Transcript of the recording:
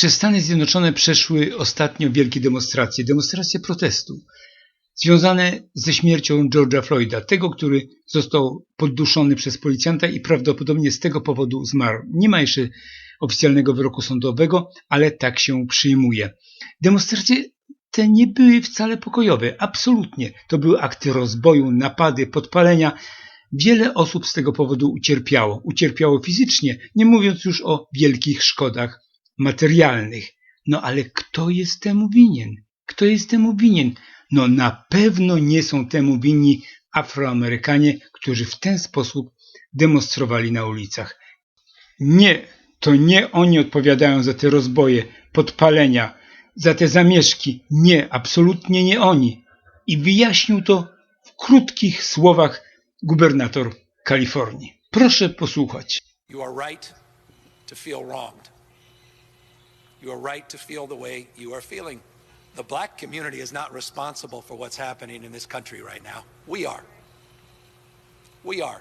Przez Stany Zjednoczone przeszły ostatnio wielkie demonstracje, demonstracje protestu, związane ze śmiercią George'a Floyda, tego, który został podduszony przez policjanta i prawdopodobnie z tego powodu zmarł. Nie ma jeszcze oficjalnego wyroku sądowego, ale tak się przyjmuje. Demonstracje te nie były wcale pokojowe, absolutnie. To były akty rozboju, napady, podpalenia. Wiele osób z tego powodu ucierpiało. Ucierpiało fizycznie, nie mówiąc już o wielkich szkodach materialnych. No ale kto jest temu winien? Kto jest temu winien? No na pewno nie są temu winni Afroamerykanie, którzy w ten sposób demonstrowali na ulicach. Nie, to nie oni odpowiadają za te rozboje, podpalenia, za te zamieszki. Nie, absolutnie nie oni. I wyjaśnił to w krótkich słowach gubernator Kalifornii. Proszę posłuchać. You are right to feel wronged. You are right to feel the way you are feeling. The black community is not responsible for what's happening in this country right now. We are. We are.